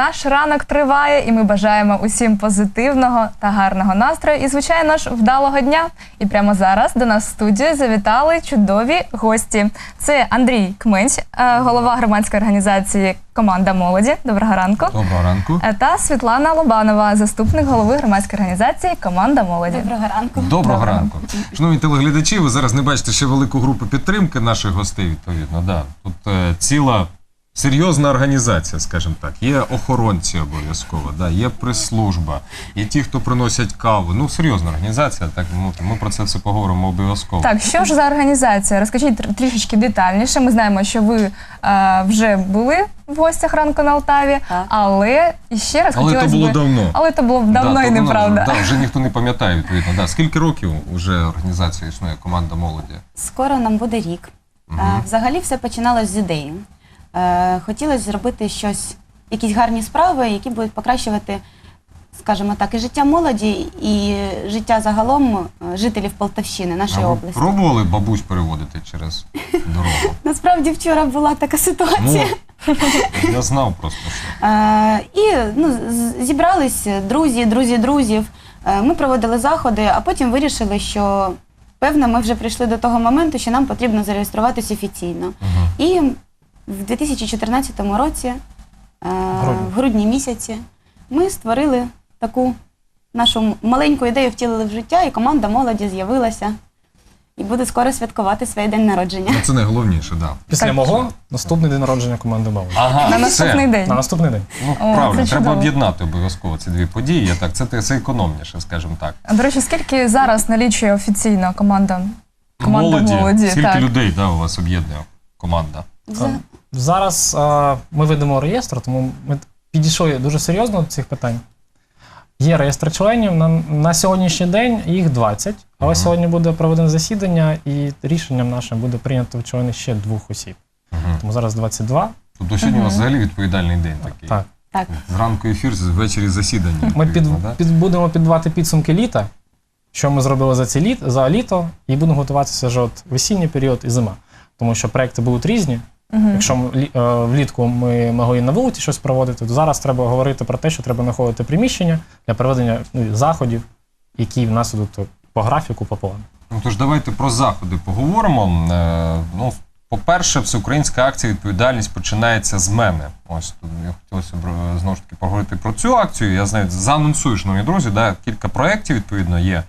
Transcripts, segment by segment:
наш ранок триває, і ми бажаємо усім позитивного та гарного настрою. І, звичайно ж, вдалого дня. І прямо зараз до нас в студію завітали чудові гості. Це Андрій Кменч, голова громадської організації Команда молоді. Доброго ранку. Доброго ранку. Е, Та Світлана Лобанова, заступник голови громадської організації Команда молоді. Доброго ранку. Доброго Доброго. ранку. Шановні телеглядачі, ви зараз не бачите ще велику групу підтримки наших гостей, відповідно. Да. Тут е, ціла серйозна організація, скажімо так. Є охоронці обов'язково, да. є прес-служба, є ті, хто приносять каву. Ну, серйозна організація, так ми, ми про це все поговоримо обов'язково. Так, що ж за організація? Розкажіть тр- трішечки детальніше. Ми знаємо, що ви е, вже були в гостях ранку на Алтаві, Так. але і ще раз Але хотілося то було би- давно. Але то було давно Да, і то воно неправда. Вже, да, вже ніхто не пам'ятає, відповідно. Да. Скільки років вже організація існує, команда молоді? Скоро нам буде рік. Е, Взагалі все починалось з ідеї. Е, Хотілося зробити щось, якісь гарні справи, які будуть покращувати, скажімо так, і життя молоді, і життя загалом е, жителів Полтавщини, нашої А ви області. пробували бабусь переводити через дорогу? Насправді вчора була така ситуація. Ну, я знав просто, що. Е, і ну, з- зібрались друзі, друзі друзів. Е, ми проводили заходи, а потім вирішили, що певно ми вже прийшли до того моменту, що нам потрібно зареєструватись офіційно. Мгм. І в 2014 році, е, Грудні. в грудні місяці, ми створили таку нашу маленьку ідею, втілили в життя, і команда молоді з'явилася і буде скоро святкувати свій день народження. Ну, це найголовніше, да. Після Так. мого наступний день народження команди Молоді. Ага, На наступний день. На наступний день. Ну, О, правильно, це треба чудово. об'єднати обов'язково ці дві події. Я Так, це, це економніше, скажімо так. А, До речі, скільки зараз налічує офіційно команда? Команда молоді, Скільки так. людей да, у вас об'єднує команда? За- Е, Зараз е, ми ведемо реєстр, тому ми підійшли дуже серйозно до цих питань. Є реєстр членів. На, на сьогоднішній день їх 20, але Мгм. сьогодні буде проведено засідання, і рішенням нашим буде прийнято в члени ще двох осіб. Угу. Тому зараз 22. Тобто сьогодні у вас взагалі відповідальний день такий. Так. Так. Зранку ефір, ввечері засідання. Ми під, відповідно, да? під, будемо підбивати підсумки літа, що ми зробили за ці літ, за літо, і будемо готуватися вже от весінній період і зима. Тому що проекти будуть різні. Мгм. Якщо е, влітку ми могли на вулиці щось проводити, то зараз треба говорити про те, що треба знаходити приміщення для проведення ну, заходів, які в нас ідуть по графіку, по плану. Ну тож давайте про заходи поговоримо. Е, ну, по-перше, всеукраїнська акція відповідальність починається з мене. Ось тут я хотілося б е, знову ж таки поговорити про цю акцію. Я знаю, заанонсую, шановні друзі, да, кілька проєктів відповідно є.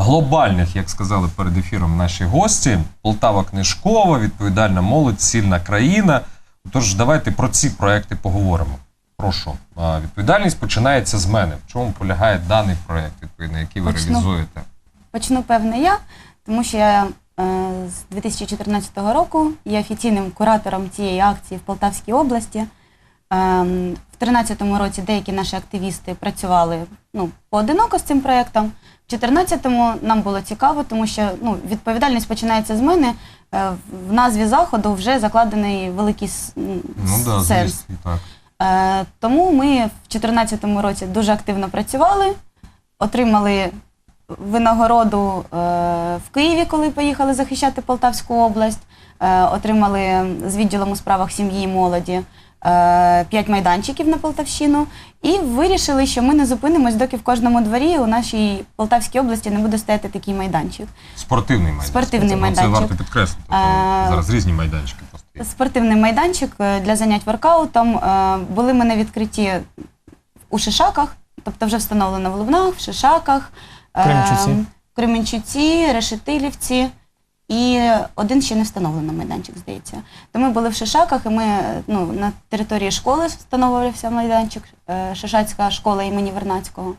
Глобальних, як сказали перед ефіром наші гості, Полтава книжкова, відповідальна молодь, сильна країна. Тож давайте про ці проекти поговоримо. Прошу, відповідальність починається з мене. В чому полягає даний проект, відповідно, який ви Почну. реалізуєте? Почну певне я, тому що я е, з 2014 року є офіційним куратором цієї акції в Полтавській області. Ем, в 2013 році деякі наші активісти працювали ну, поодиноко з цим проєктом. В 2014 нам було цікаво, тому що ну, відповідальність починається з мене. Е, в назві заходу вже закладений великий с- м, Ну да, сенс. звісно, так. Е, Тому ми в 2014 році дуже активно працювали, отримали винагороду е, в Києві, коли поїхали захищати Полтавську область, е, отримали з відділом у справах сім'ї і молоді п'ять майданчиків на Полтавщину і вирішили, що ми не зупинимось, доки в кожному дворі у нашій Полтавській області не буде стояти такий майданчик. Спортивний майданчик. Спортивний Ну, майданчик. Це варто підкреслити. Тобто зараз різні майданчики просто. Спортивний майданчик е, для занять воркаутом. Е, Були ми на відкритті у Шишаках, тобто вже встановлено в Лубнах, в Шишаках, е, Кременчуці. Кременчуці, Решетилівці. І один ще не встановлено майданчик, здається. То ми були в Шишаках, і ми ну, на території школи встановлювався майданчик, е, Шишацька школа імені Вернацького.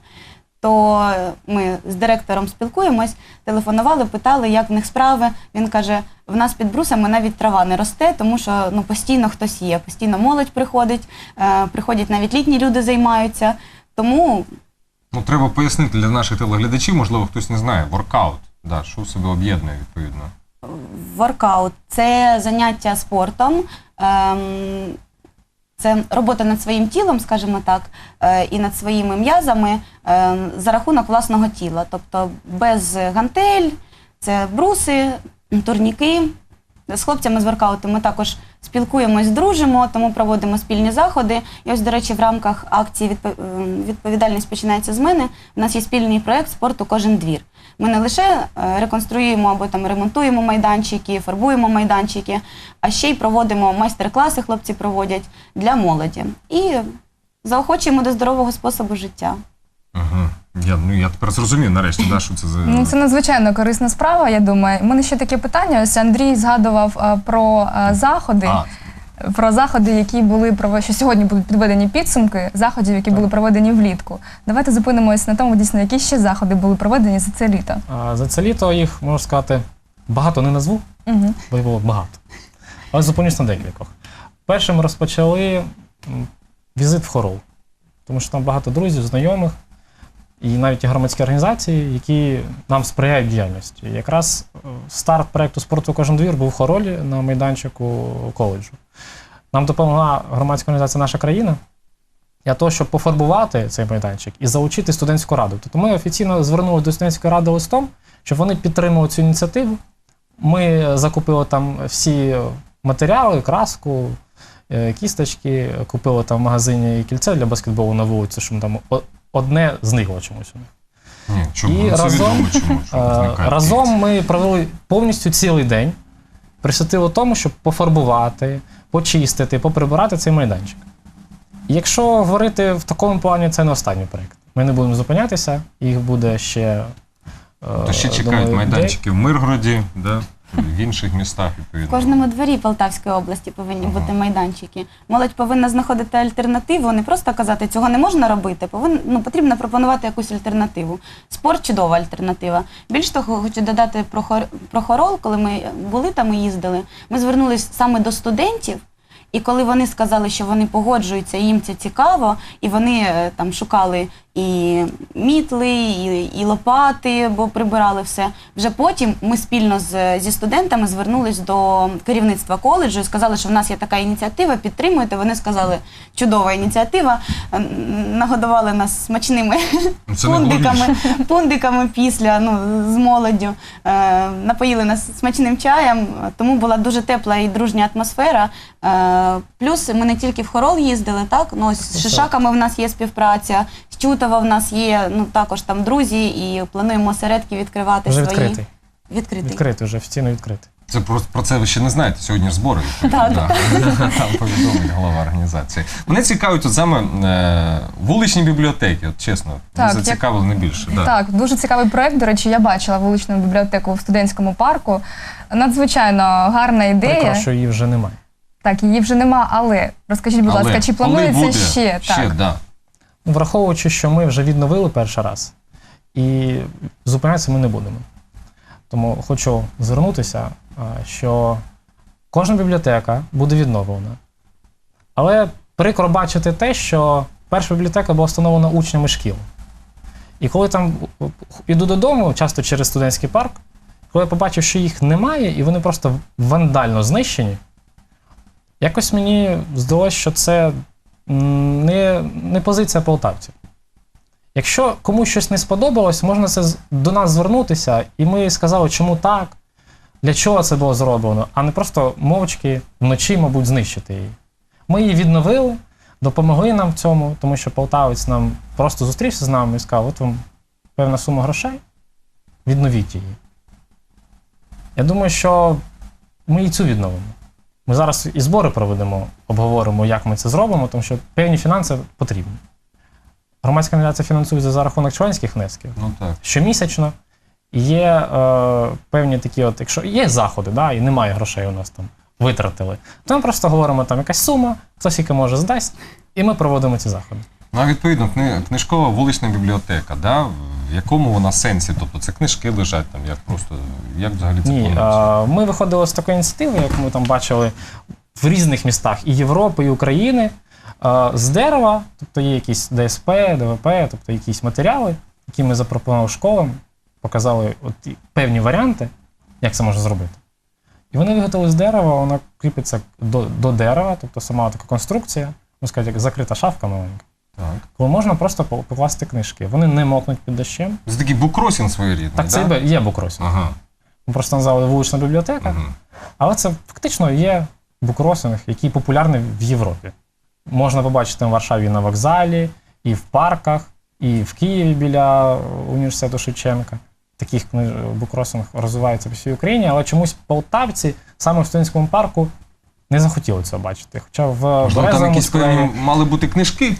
То ми з директором спілкуємось, телефонували, питали, як в них справи. Він каже: в нас під брусами навіть трава не росте, тому що ну, постійно хтось є, постійно молодь приходить, е, приходять навіть літні люди займаються. Тому Ну, треба пояснити для наших телеглядачів, можливо, хтось не знає. Воркаут. Да, що в себе об'єднує, відповідно. Воркаут це заняття спортом. ем, Це робота над своїм тілом, скажімо так, е, і над своїми м'язами е, за рахунок власного тіла. Тобто без гантель, це бруси, турніки. З хлопцями з воркауту ми також спілкуємось, дружимо, тому проводимо спільні заходи. І ось, до речі, в рамках акції «Відпо- е, відповідальність починається з мене. У нас є спільний проект спорту Кожен двір. Ми не лише е, реконструюємо або там ремонтуємо майданчики, фарбуємо майданчики, а ще й проводимо майстер-класи, хлопці проводять для молоді. І заохочуємо до здорового способу життя. Я, ну, я тепер зрозумів нарешті, да, що це за. Ну, це надзвичайно корисна справа, я думаю. У мене ще таке питання. Ось Андрій згадував а, про а, заходи. А, Про заходи, які були проведені, що сьогодні будуть підведені підсумки заходів, які були проведені влітку. Давайте зупинимось на тому, дійсно, які ще заходи були проведені за це літо. А за це літо їх, можна сказати, багато не назву, Угу. бо їх було багато. Але зупинюсь на декількох. Перше ми розпочали м, візит в Хорол, тому що там багато друзів, знайомих і навіть громадські організації, які нам сприяють діяльності. Якраз е, старт проекту спорту кожен двір був в Хоролі на майданчику коледжу. Нам допомогла громадська організація Наша країна для того, щоб пофарбувати цей майданчик і залучити студентську раду. Тобто ми офіційно звернули до студентської ради листом, щоб вони підтримали цю ініціативу. Ми закупили там всі матеріали, краску, е, кісточки, купили там в магазині кільце для баскетболу на вулиці, щоб там о- одне зникло чомусь. ні, чому? І це разом- відомо чому. чому Е, зникає. Разом ми провели повністю цілий день, присвятили тому, щоб пофарбувати, почистити, поприбирати цей майданчик. Якщо говорити в такому плані, це не останній проєкт. Ми не будемо зупинятися, їх буде ще. е, То ще чекають думаю, майданчики в Миргороді, да, в інших містах, В кожному дворі Полтавської області повинні Ага. бути майданчики. Молодь повинна знаходити альтернативу, не просто казати, цього не можна робити. Повин, ну, потрібно пропонувати якусь альтернативу. Спорт чудова альтернатива. Більш того, хочу додати про, хор, про хорол, коли ми були там і їздили. Ми звернулися саме до студентів. І коли вони сказали, що вони погоджуються, і їм це цікаво, і вони е, там шукали і мітли, і, і лопати, бо прибирали все. Вже потім ми спільно з, зі студентами звернулись до керівництва коледжу і сказали, що в нас є така ініціатива, підтримуєте. Вони сказали, чудова ініціатива. Нагодували нас смачними Ну, Це пундиками, пундиками після ну, з молоддю. Е, напоїли нас смачним чаєм, тому була дуже тепла і дружня атмосфера. Е, плюс ми не тільки в хорол їздили, так ну ось з Шишаками в нас є співпраця, Чутова в нас є ну також там друзі, і плануємо осередки відкривати Вже свої. відкритий. Відкритий. Відкритий, вже офіційно відкритий. Це про, про це ви ще не знаєте. Сьогодні ж збори. Так, Да. Там повідомить голова організації. Мене цікавить от саме е, вуличні бібліотеки, от чесно. Так, як- зацікавили не більше. Да. Так, дуже цікавий проект. До речі, я бачила вуличну бібліотеку в студентському парку. Надзвичайно гарна ідея. Прикро, що її вже немає. Так, її вже нема, але розкажіть, будь Але ласка, чи коли планується буде? ще? Ще, Так. да. Враховуючи, що ми вже відновили перший раз, і зупинятися ми не будемо. Тому хочу звернутися, що кожна бібліотека буде відновлена. Але прикро бачити те, що перша бібліотека була встановлена учнями шкіл. І коли там іду додому, часто через студентський парк, коли я побачив, що їх немає, і вони просто вандально знищені, якось мені здалося, що це не, не позиція полтавців. Якщо комусь щось не сподобалось, можна це до нас звернутися, і ми сказали, чому так, для чого це було зроблено, а не просто мовчки вночі, мабуть, знищити її. Ми її відновили, допомогли нам в цьому, тому що полтавець нам просто зустрівся з нами і сказав: от вам певна сума грошей, відновіть її. Я думаю, що ми і цю відновимо. Ми зараз і збори проведемо, обговоримо, як ми це зробимо, тому що певні фінанси потрібні. Громадська організація фінансується за рахунок членських внесків Ну так. щомісячно. Є е, певні такі, от, якщо є заходи, да, і немає грошей у нас там витратили, то ми просто говоримо там якась сума, хтось яке може здасть, і ми проводимо ці заходи. Ну, а відповідно, кни, книжкова вулична бібліотека, да? в якому вона сенсі? Тобто це книжки лежать там, як просто, як взагалі це Ні, планується? е, ми виходили з такої ініціативи, як ми там бачили в різних містах і Європи, і України. е, З дерева, тобто є якісь ДСП, ДВП, тобто якісь матеріали, які ми запропонували школам, показали от і певні варіанти, як це можна зробити. І вони виготовили з дерева, вона кріпиться до, до дерева, тобто сама така конструкція, можна сказати, як закрита шафка маленька. Коли можна просто покласти книжки. Вони не мокнуть під дощем. Це такий букросінг своєрідний, Так, це да? є букросінг. Ага. Ми просто назвали вулична бібліотека. Мгм. Але це фактично є букросинг, який популярний в Європі. Можна побачити в Варшаві на вокзалі, і в парках, і в Києві біля університету Шевченка. Таких букросинг розвивається по всій Україні, але чомусь полтавці саме в студентському парку не захотіли цього бачити. Хоча в Можливо, там Березовому якісь сквері мали бути книжки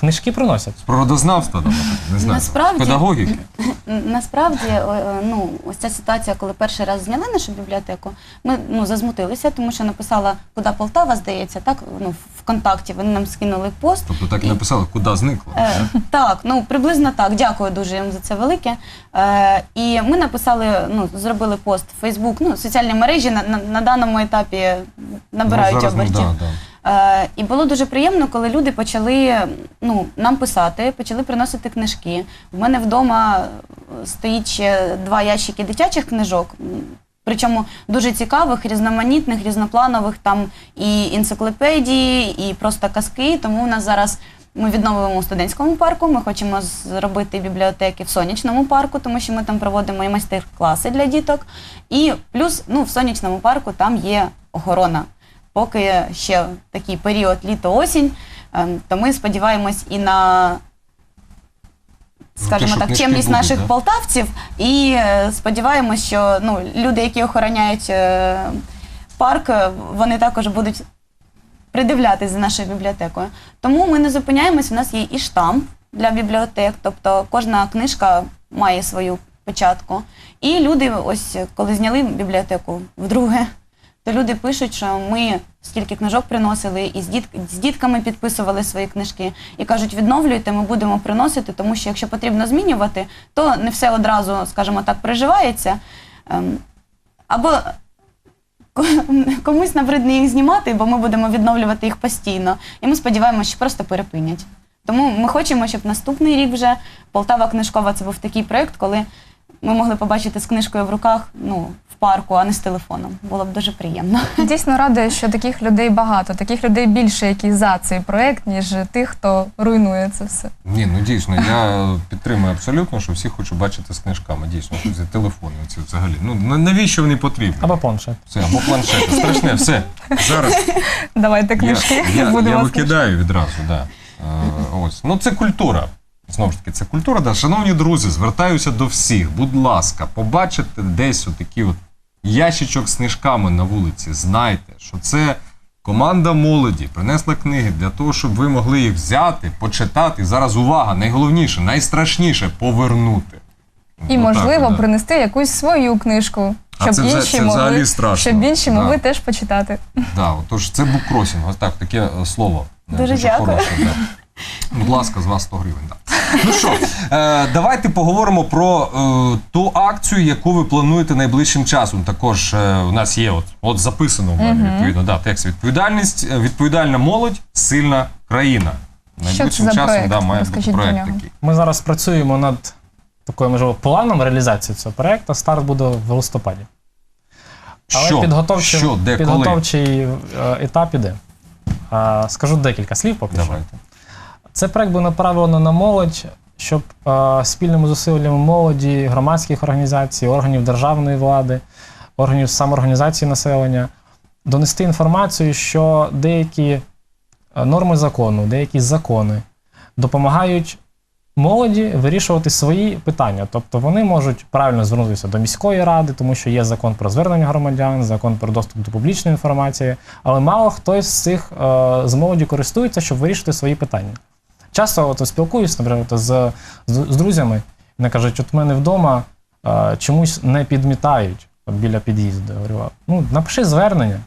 книжки приносять. природознавства, там, не знаю, Насправді- педагогіки. Насправді, о, ну, ось ця ситуація, коли перший раз зняли нашу бібліотеку, ми ну, зазмутилися, тому що написала, куди Полтава, здається, так, ну, ВКонтакті, вони нам скинули пост. Тобто так і написали, куди зникло. Е, так, ну приблизно так. Дякую дуже їм за це велике. Е, і ми написали, ну, зробили пост в Фейсбук, ну, соціальні мережі на, на, на даному етапі набирають Ну, зараз, ну, обертів. да, да. Е, і було дуже приємно, коли люди почали ну, нам писати, почали приносити книжки. В мене вдома е, стоїть ще два ящики дитячих книжок. Причому дуже цікавих, різноманітних, різнопланових, там і енциклопедії, і просто казки. Тому у нас зараз ми відновимо у студентському парку. Ми хочемо зробити бібліотеки в сонячному парку, тому що ми там проводимо і майстер-класи для діток. І плюс ну, в сонячному парку там є охорона поки ще такий період літо-осінь, ем, то ми сподіваємось і на, скажімо так, чемність наших да? полтавців, і е, сподіваємось, що ну, люди, які охороняють е, парк, е, вони також будуть придивлятись за нашою бібліотекою. Тому ми не зупиняємось, у нас є і штамп для бібліотек, тобто кожна книжка має свою печатку. І люди, ось коли зняли бібліотеку вдруге, то люди пишуть, що ми стільки книжок приносили і з, діт... з дітками підписували свої книжки і кажуть, відновлюйте, ми будемо приносити, тому що якщо потрібно змінювати, то не все одразу, скажімо так, приживається. Ем, Або комусь набридне їх знімати, бо ми будемо відновлювати їх постійно. І ми сподіваємося, що просто перепинять. Тому ми хочемо, щоб наступний рік вже Полтава книжкова це був такий проєкт, коли ми могли побачити з книжкою в руках ну, в парку, а не з телефоном. Було б дуже приємно. Дійсно радує, що таких людей багато, таких людей більше, які за цей проект, ніж тих, хто руйнує це все. Ні, ну дійсно, я підтримую абсолютно, що всі хочу бачити з книжками. Дійсно, що ці телефони ці взагалі. Ну навіщо вони потрібні? Або планшет. Все, або планшети. Страшне, все. Зараз Давайте книжки я, я, будемо я викидаю відразу, да. Е, ось. Ну, це культура. Знову ж таки, це культура. Да. Шановні друзі, звертаюся до всіх. Будь ласка, побачите десь отакі от ящичок з книжками на вулиці. Знайте, що це команда молоді принесла книги для того, щоб ви могли їх взяти, почитати. Зараз увага, найголовніше, найстрашніше повернути. І Отак можливо да. принести якусь свою книжку, А щоб це вже- інші це взагалі могли страшно. щоб інші Да. могли теж почитати. Да, отож, це буккросінг, ось так, таке е, слово. Е, Дуже дякую. хороше. Да. Будь ласка, з вас 100 гривень. Да. Ну що, е, давайте поговоримо про е, ту акцію, яку ви плануєте найближчим часом. Також е, у нас є от, от записано в мене відповідно да, текст відповідальність, е, відповідальна молодь, сильна країна. Найближчим це за часом проект? да, має Розкажіть бути про нього. такий. Ми зараз працюємо над такою, можливо, планом реалізації цього проєкту. Старт буде в листопаді. Але Що? підготовчий, Що, де, коли? підготовчий е, етап іде. А, скажу декілька слів поки що. Давайте. Це проект був направлено на молодь, щоб е, спільними зусиллями молоді, громадських організацій, органів державної влади, органів самоорганізації населення донести інформацію, що деякі е, норми закону, деякі закони допомагають молоді вирішувати свої питання. Тобто вони можуть правильно звернутися до міської ради, тому що є закон про звернення громадян, закон про доступ до публічної інформації, але мало хто з цих е, з молоді користується, щоб вирішити свої питання. Часто от, спілкуюсь, наприклад, з, з, друзями, вони кажуть, от мене вдома е, чомусь не підмітають от, біля під'їзду. Я говорю, ну, напиши звернення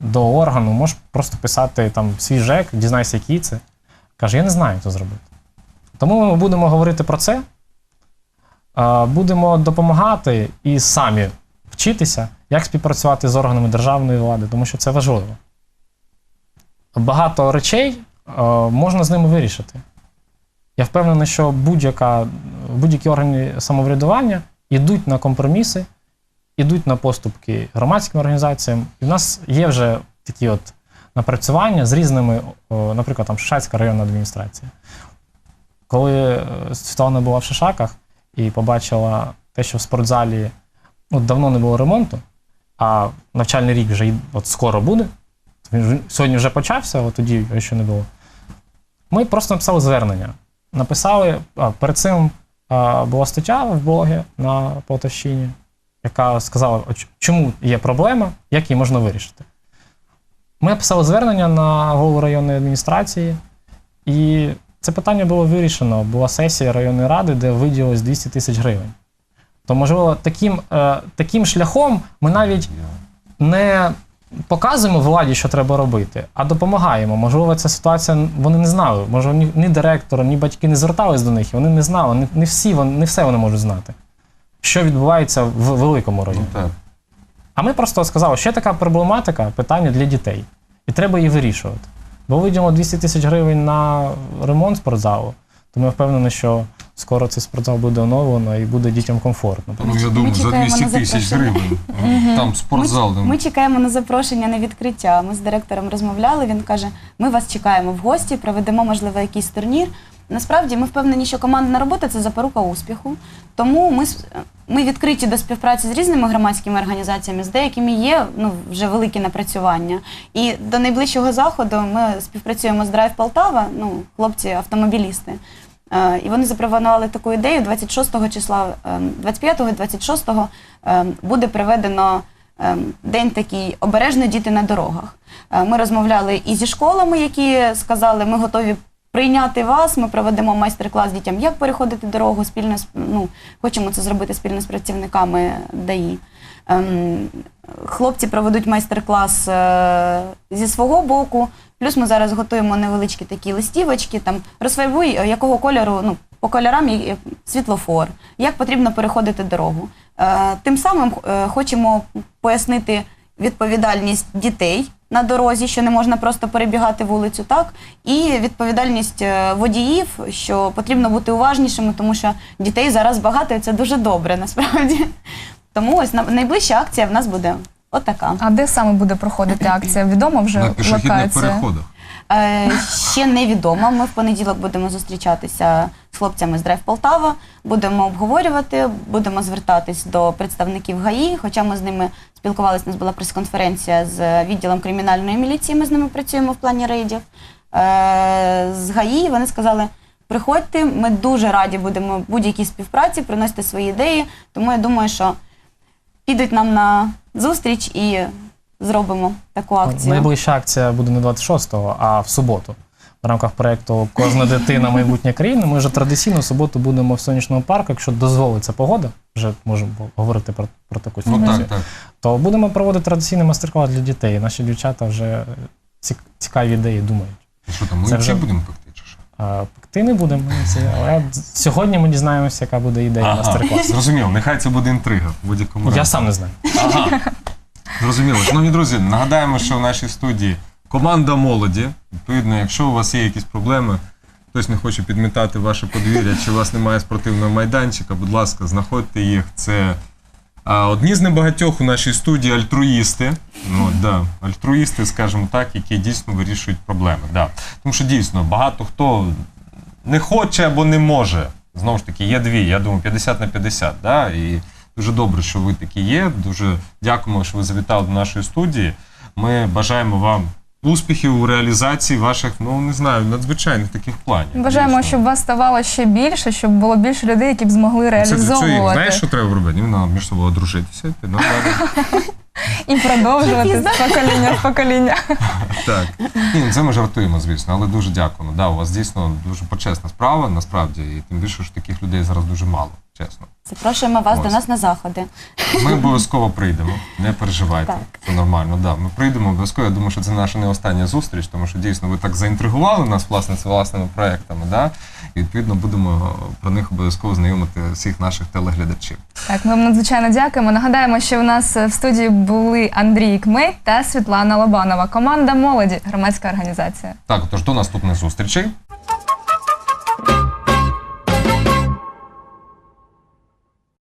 до органу, можеш просто писати там свій ЖЕК, дізнайся, який це. Каже, я не знаю, це зробити. Тому ми будемо говорити про це, е, будемо допомагати і самі вчитися, як співпрацювати з органами державної влади, тому що це важливо. Багато речей можна з ними вирішити. Я впевнений, що будь-яка, будь-які органи самоврядування йдуть на компроміси, йдуть на поступки громадським організаціям. І в нас є вже такі от напрацювання з різними, наприклад, там Шишацька районна адміністрація. Коли е, Світлана була в Шишаках і побачила те, що в спортзалі ну, давно не було ремонту, а навчальний рік вже от скоро буде, Він сьогодні вже почався, а тоді ще не було. Ми просто написали звернення. Написали, а, перед цим а, була стаття в блогі на Полтавщині, яка сказала, чому є проблема, як її можна вирішити. Ми написали звернення на голову районної адміністрації, і це питання було вирішено. Була сесія районної ради, де виділилось 200 тисяч гривень. То, можливо, таким, е, таким шляхом ми навіть не показуємо владі, що треба робити, а допомагаємо. Можливо, ця ситуація вони не знали. Може, ні, ні директор, ні батьки не звертались до них, і вони не знали. Не, не всі вони, не все вони можуть знати, що відбувається в великому районі. Ну, так. А ми просто сказали, що є така проблематика, питання для дітей, і треба її вирішувати. Бо виділено 200 тисяч гривень на ремонт спортзалу, тому я впевнений, що скоро цей спортзал буде оновлено і буде дітям комфортно. Ну, я думаю, за чекаємо 200 на тисяч запрошення. гривень. Там спортзал. Ми, ми чекаємо на запрошення на відкриття. Ми з директором розмовляли. Він каже: ми вас чекаємо в гості, проведемо, можливо, якийсь турнір. Насправді ми впевнені, що командна робота це запорука успіху. Тому ми, с- ми відкриті до співпраці з різними громадськими організаціями, з деякими є ну, вже великі напрацювання. І до найближчого заходу ми співпрацюємо з Драйв Полтава, ну, хлопці автомобілісти. Е, І вони запропонували таку ідею 26 числа, 25 і 26 е, буде проведено е, день такий обережно діти на дорогах. Е, Ми розмовляли і зі школами, які сказали, ми готові прийняти вас. Ми проведемо майстер-клас дітям, як переходити дорогу спільно ну, хочемо це зробити спільно з працівниками ДАІ. Ем, Хлопці проведуть майстер-клас е, зі свого боку. Плюс ми зараз готуємо невеличкі такі листівочки, там розфарбуй, е, якого кольору, ну, по кольорам світлофор, як потрібно переходити дорогу. Е, Тим самим хочемо пояснити відповідальність дітей на дорозі, що не можна просто перебігати вулицю, так, і відповідальність водіїв, що потрібно бути уважнішими, тому що дітей зараз багато, і це дуже добре насправді. Тому ось на- найближча акція в нас буде отака. А де саме буде проходити акція? Відомо вже На пішохідних локація? переходах. Е, ще невідомо. Ми в понеділок будемо зустрічатися з хлопцями з Драйв Полтава, будемо обговорювати, будемо звертатись до представників ГАІ, хоча ми з ними спілкувалися, у нас була прес-конференція з відділом кримінальної міліції, ми з ними працюємо в плані рейдів. Е, з ГАІ вони сказали, приходьте, ми дуже раді будемо будь-якій співпраці, приносити свої ідеї, тому я думаю, що підуть нам на зустріч і зробимо таку акцію. Найближча акція буде не 26-го, а в суботу. В рамках проєкту Кожна дитина майбутнє країни. Ми вже традиційно в суботу будемо в сонячному парку, якщо дозволиться погода, вже можемо говорити про, про таку Ну ситуацію. так, так. То будемо проводити традиційний майстер-клас для дітей. Наші дівчата вже цікаві ідеї думають. Що там, ми вже- будемо пекти Пекти не будемо. Але сьогодні ми дізнаємося, яка буде ідея майстер-класу. зрозуміло, нехай це буде інтрига в будь-якому Я сам не знаю. Ага. Зрозуміло. Шановні друзі, нагадаємо, що в нашій студії команда молоді. Відповідно, якщо у вас є якісь проблеми, хтось не хоче підмітати ваше подвір'я, чи у вас немає спортивного майданчика, будь ласка, знаходьте їх. Це а, одні з небагатьох у нашій студії альтруїсти. Ну, да, альтруїсти, скажімо так, які дійсно вирішують проблеми. Да. Тому що дійсно багато хто не хоче або не може. Знову ж таки, є дві, я думаю, 50 на 50. Да? І дуже добре, що ви такі є. Дуже дякуємо, що ви завітали до нашої студії. Ми бажаємо вам успіхів у реалізації ваших, ну не знаю, надзвичайних таких планів. Бажаємо, Дійсно. щоб вас ставало ще більше, щоб було більше людей, які б змогли Це для цього, реалізовувати знаєш, що треба робити? Їм треба між собою одружитися. йти, Ну. і продовжувати з покоління в покоління. Так. Ні, ну, це ми жартуємо, звісно, але дуже дякуємо. Да, у вас дійсно дуже почесна справа, насправді, і тим більше, що таких людей зараз дуже мало, чесно. Запрошуємо вас Ось. до нас на заходи. Ми обов'язково прийдемо, не переживайте. Так. Це нормально. Да. Ми прийдемо обов'язково. Я думаю, що це наша не остання зустріч, тому що дійсно ви так заінтригували нас власне з власними проектами. Да? І відповідно будемо про них обов'язково знайомити всіх наших телеглядачів. Так, ми вам надзвичайно дякуємо. Нагадаємо, що у нас в студії були Андрій Кмей та Світлана Лобанова. Команда молоді, громадська організація. Так, отож до наступних зустрічей.